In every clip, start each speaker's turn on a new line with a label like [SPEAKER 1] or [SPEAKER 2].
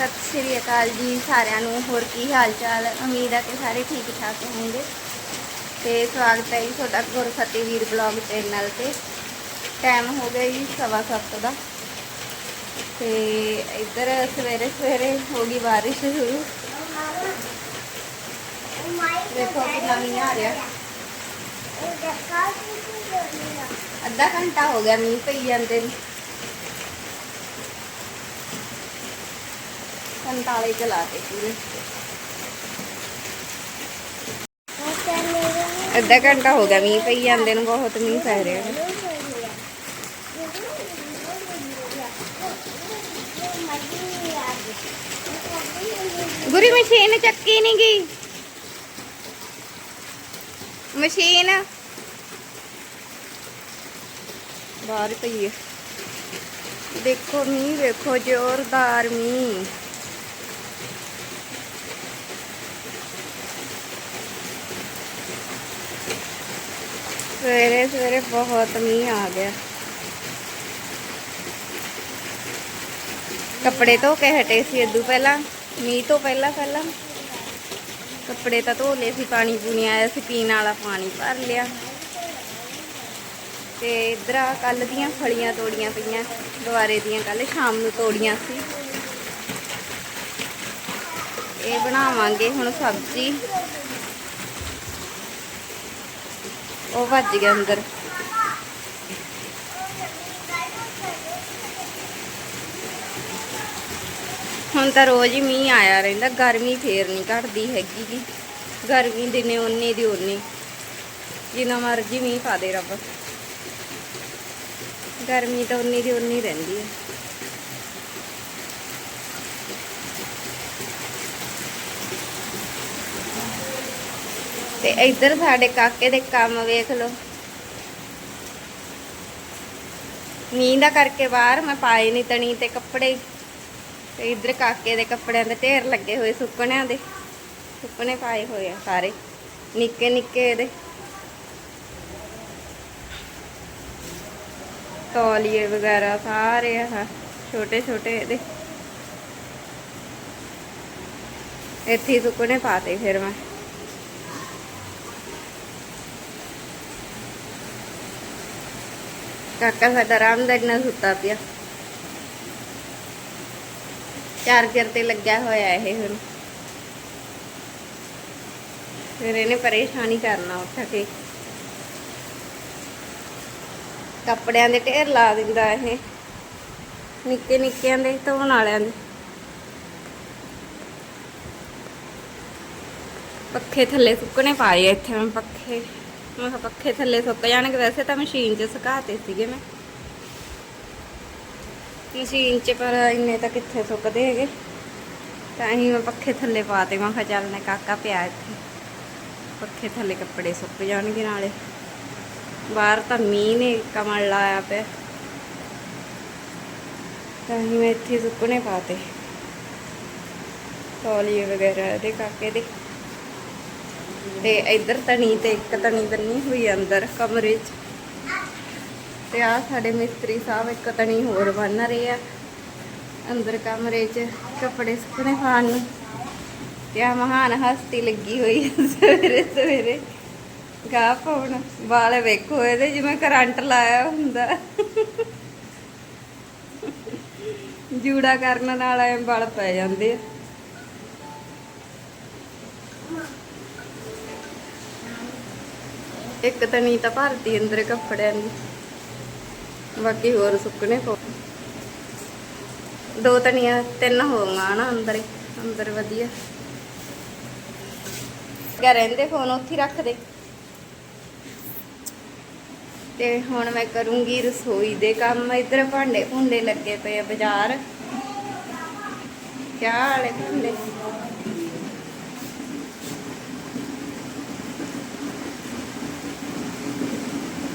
[SPEAKER 1] ਸਤਿ ਸ਼੍ਰੀ ਅਕਾਲ ਜੀ ਸਾਰਿਆਂ ਨੂੰ। ਹੋਰ ਕੀ ਹਾਲ ਚਾਲ ਉਮੀਦ ਹੈ ਕਿ ਸਾਰੇ ਠੀਕ ਠਾਕ ਹੋਣਗੇ ਤੇ ਸਵਾਗਤ ਹੈ ਜੀ ਤੁਹਾਡਾ ਗੁਰਫਤਿਹ ਵੀਰ ਬਲੌਗ ਚੈਨਲ ਤੇ। ਟਾਈਮ ਹੋ ਗਿਆ ਜੀ ਸਵਾ ਸੱਤ ਦਾ। ਤੇ ਇੱਧਰ ਸਵੇਰੇ ਸਵੇਰੇ ਹੋ ਗਈ ਬਾਰਿਸ਼ ਸ਼ੁਰੂ। ਦੇਖੋ ਕਿੰਨਾ ਮੀਂਹ ਆ ਰਿਹਾ। ਅੱਧਾ ਘੰਟਾ ਹੋ ਗਿਆ ਮੀਂਹ ਪਈ ਜਾਂਦੇ ਨੂੰ। ਸੰਤਾਲੇ ਚਲਾਤੇ ਪੂਰੇ। ਅੱਧਾ ਘੰਟਾ ਹੋ ਗਿਆ, ਮੀਂਹ ਪਈ ਜਾਂਦੇ ਨੂੰ, ਬਹੁਤ ਮੀਂਹ ਪੈ ਰਿਹਾ। ਹੈ ਗੁਰੀ, ਮਸ਼ੀਨ ਚੱਕੀ ਨਹੀਂ ਗਈ। ਮਸ਼ੀਨ। ਬਾਹਰ ਪਈ ਹੈ ਦੇਖੋ ਮੀਂਹ, ਵੇਖੋ ਜ਼ੋਰਦਾਰ ਮੀਂਹ। ਸਵੇਰੇ ਸਵੇਰੇ ਬਹੁਤ ਮੀਂਹ ਆ ਗਿਆ। ਕੱਪੜੇ ਧੋ ਕੇ ਹਟੇ ਸੀ ਇਦੋਂ ਪਹਿਲਾਂ, ਮੀਂਹ ਤੋਂ ਪਹਿਲਾਂ ਪਹਿਲਾਂ। ਕੱਪੜੇ ਤਾਂ ਧੋ ਲਏ ਸੀ, ਪਾਣੀ ਪੂਣੀ ਆਇਆ ਸੀ, ਪੀਣ ਵਾਲਾ ਪਾਣੀ ਭਰ ਲਿਆ। ਤੇ ਇਧਰ ਆ ਕੱਲ ਦੀਆਂ ਫਲੀਆਂ ਤੋੜੀਆਂ ਪਈਆਂ ਦੁਆਰੇ ਦੀਆਂ ਕੱਲ ਸ਼ਾਮ ਨੂੰ ਤੋੜੀਆਂ ਸੀ। ਇਹ ਬਣਾਵਾਂਗੇ ਹੁਣ ਸਬਜ਼ੀ। ਉਹ ਭੱਜ ਗਿਆ ਅੰਦਰ। ਹੁਣ ਤਾਂ ਰੋਜ਼ ਹੀ ਮੀਂਹ ਆਇਆ ਰਹਿੰਦਾ, ਗਰਮੀ ਫੇਰ ਨਹੀਂ ਘਟਦੀ ਹੈਗੀ ਜੀ। ਗਰਮੀ ਦਿਨੇ ਉਨੀ ਦੀ ਉਨੀ ਜਿੰਨਾ ਮਰਜ਼ੀ ਮੀਂਹ ਪਾ ਦੇ ਰੱਬ। ਗਰਮੀ ਤਾਂ ਉਨੀ ਦੀ ਉਨੀ ਰਹਿੰਦੀ ਹੈ। ਤੇ ਇੱਧਰ ਸਾਡੇ ਕਾਕੇ ਦੇ ਕੰਮ ਵੇਖ ਲਓ। ਮੀਂਹ ਦਾ ਕਰਕੇ ਬਾਹਰ, ਮੈਂ ਪਾਏ ਨਹੀਂ ਤਣੀ ਤੇ ਕੱਪੜੇ। ਤੇ ਇੱਧਰ ਕਾਕੇ ਦੇ ਕੱਪੜਿਆਂ ਦੇ ਢੇਰ ਲੱਗੇ ਹੋਏ ਸੁੱਕਣਿਆਂ ਦੇ। ਸੁੱਕਣੇ ਪਾਏ ਹੋਏ ਆ ਸਾਰੇ, ਨਿੱਕੇ ਨਿੱਕੇ ਇਹਦੇ। ਤੌਲੀਏ ਵਗੈਰਾ ਸਾਰੇ ਆ ਛੋਟੇ ਛੋਟੇ ਇਹਦੇ। ਇੱਥੇ ਹੀ ਸੁੱਕਣੇ ਪਾਤੇ ਫਿਰ ਮੈਂ। ਕਾਕਾ ਸਾਡਾ ਆਰਾਮਦਾਰੀ ਨਾਲ ਸੁੱਤਾ ਪਿਆ। ਚਾਰਜਰ ਤੇ ਲੱਗਿਆ ਹੋਇਆ ਇਹ ਹੁਣ। ਫਿਰ ਇਹਨੇ ਪਰੇਸ਼ਾਨੀ ਕਰਨਾ ਉੱਠ ਕੇ। ਕੱਪੜਿਆਂ ਦੇ ਢੇਰ ਲਾ ਦਿੰਦਾ ਇਹ। ਨਿੱਕੇ ਨਿੱਕਿਆਂ ਦੇ, ਧੋਣ ਵਾਲਿਆਂ ਦੇ। ਪੱਖੇ ਥੱਲੇ ਸੁੱਕਣੇ ਪਾਏ ਇੱਥੇ ਮੈਂ ਪੱਖੇ। ਮੈਂ ਕਿਹਾ ਪੱਖੇ ਥੱਲੇ ਸੁੱਕ ਜਾਣਗੇ, ਵੈਸੇ ਤਾਂ ਮਸ਼ੀਨ 'ਚ ਸੁਕਾਤੇ ਸੀਗੇ ਮੈਂ। ਮਸ਼ੀਨ 'ਚ ਪਰ ਇੰਨੇ ਤਾਂ ਕਿੱਥੇ ਸੁੱਕਦੇ ਹੈਗੇ। ਤਾਂ ਹੀ ਮੈਂ ਪੱਖੇ ਥੱਲੇ ਪਾਤੇ ਮੈਂ ਕਿਹਾ ਚੱਲ ਨੇ ਕਾਕਾ ਪਿਆ ਇੱਥੇ। ਪੱਖੇ ਥੱਲੇ ਕੱਪੜੇ ਸੁੱਕ ਜਾਣਗੇ ਨਾਲੇ। ਬਾਹਰ ਤਾਂ ਮੀਂਹ ਨੇ, ਕਮਲ ਲਾਇਆ ਪਿਆ। ਤਾਂ ਹੀ ਮੈਂ ਇੱਥੇ ਸੁੱਕਣੇ ਪਾਤੇ ਤੌਲੀਏ ਵਗੈਰਾ ਦੇ ਕਾਕੇ ਦੇ। ਤੇ ਇੱਧਰ ਤਣੀ ਤੇ ਇੱਕ ਤਣੀ ਬੰਨੀ ਹੋਈ ਆ ਅੰਦਰ ਕਮਰੇ 'ਚ। ਤੇ ਆ ਸਾਡੇ ਮਿਸਤਰੀ ਸਾਹਿਬ ਇੱਕ ਤਣੀ ਹੋਰ ਬੰਨ ਰਹੇ ਆ ਅੰਦਰ ਕਮਰੇ 'ਚ ਕੱਪੜੇ ਸੁੱਕਣੇ ਪਾਉਣ ਨੂੰ। ਤੇ ਆ ਮਹਾਨ ਹਸਤੀ ਲੱਗੀ ਹੋਈ ਆ ਸਵੇਰੇ ਸਵੇਰੇ। ਗਾਹ ਪਾਉਣ, ਵਾਲ ਵੇਖੋ ਇਹਦੇ ਜਿਵੇਂ ਕਰੰਟ ਲਾਇਆ ਹੁੰਦਾ। ਜੂੜਾ ਕਰਨ ਨਾਲ ਐ ਵਾਲ ਪੈ ਜਾਂਦੇ ਆ। ਇੱਕ ਤਣੀ ਤਾਂ ਭਰਤੀ ਅੰਦਰ ਕੱਪੜਿਆਂ ਦੀ। ਬਾਕੀ ਹੋਰ ਸੁੱਕਣੇ ਪੋ ਦੋ ਤਣੀਆਂ ਤਿੰਨ ਹੋਊਗਾ ਨਾ ਅੰਦਰ ਅੰਦਰ ਵਧੀਆ। ਕਿਆ ਰਹਿੰਦੇ ਫੋਨ ਉੱਥੇ ਹੀ ਰੱਖ ਦੇ ਤੇ ਹੁਣ ਮੈਂ ਕਰੂੰਗੀ ਰਸੋਈ ਦੇ ਕੰਮ। ਇੱਧਰ ਭਾਂਡੇ ਭੁੰਡੇ ਲੱਗੇ ਪਏ ਆ ਬਾਜ਼ਾਰ। ਕਿਆ ਵਾਲੇ ਭਾਂਡੇ?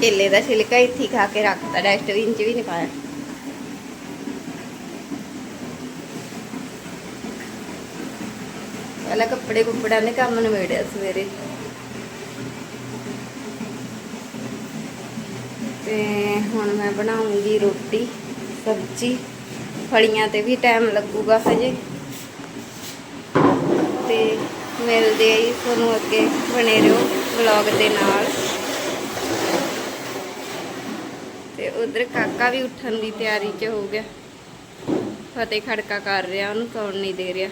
[SPEAKER 1] ਕੇਲੇ ਦਾ ਛਿਲਕਾ ਇੱਥੇ ਖਾ ਕੇ ਰੱਖਤਾ ਡਸਟਬਿਨ 'ਚ ਵੀ ਨਹੀਂ ਪਾਇਆ ਪਹਿਲਾਂ ਕੱਪੜੇ ਕੁੱਪੜਿਆਂ ਨੇ ਕੰਮ ਨਿਬੇੜਿਆ ਸਵੇਰੇ ਤੇ ਹੁਣ ਮੈਂ ਬਣਾਉਂਗੀ ਰੋਟੀ ਸਬਜ਼ੀ ਫਲੀਆਂ ਤੇ ਵੀ ਟਾਈਮ ਲੱਗੂਗਾ ਹਜੇ ਤੇ ਮਿਲਦੇ ਆ ਜੀ ਤੁਹਾਨੂੰ ਅੱਗੇ ਬਣੇ ਰਹੋ ਵਲੌਗ ਦੇ ਨਾਲ ਤੇ ਉਧਰ ਕਾਕਾ ਵੀ ਉੱਠਣ ਦੀ ਤਿਆਰੀ 'ਚ ਹੋ ਗਿਆ। ਫਤਿਹ ਖੜਕਾ ਕਰ ਰਿਹਾ, ਉਹਨੂੰ ਕੌਣ ਨਹੀਂ ਦੇ ਰਿਹਾ।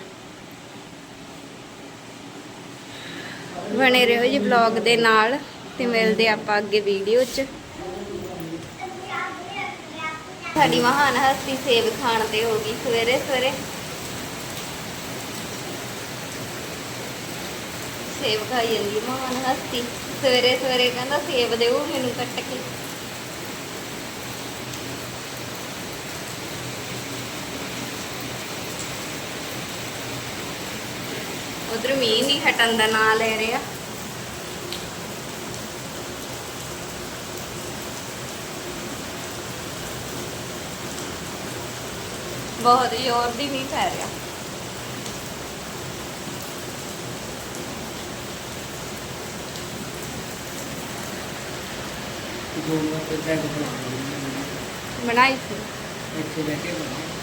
[SPEAKER 1] ਬਣੇ ਰਹੋ ਜੀ ਵਲੌਗ ਦੇ ਨਾਲ ਤੇ ਮਿਲਦੇ ਆਪਾਂ ਅੱਗੇ ਵੀਡੀਓ 'ਚ। ਸਾਡੀ ਮਹਾਨ ਹਸਤੀ ਸੇਬ ਖਾਣ ਤੇ ਹੋ ਗਈ ਸਵੇਰੇ ਸਵੇਰੇ। ਸੇਬ ਖਾਈ ਜਾਂਦੀ ਮਹਾਨ ਹਸਤੀ। ਸਵੇਰੇ ਸਵੇਰੇ ਕਹਿੰਦਾ ਸੇਬ ਦਿਓ ਮੈਨੂੰ ਕੱਟ ਕੇ। ਉਧਰ ਮੀਂਹ ਨਹੀਂ ਹਟਣ ਦਾ ਨਾਂ ਲੈ ਰਿਹਾ। ਬਹੁਤ ਜ਼ੋਰ ਦੀ ਮੀਂਹ ਪੈ ਰਿਹਾ।
[SPEAKER 2] ਕੇ
[SPEAKER 1] ਬਣਾਈ ਸੀ।
[SPEAKER 2] ਇੱਥੇ ਬੈਠੇ ਬਣਾ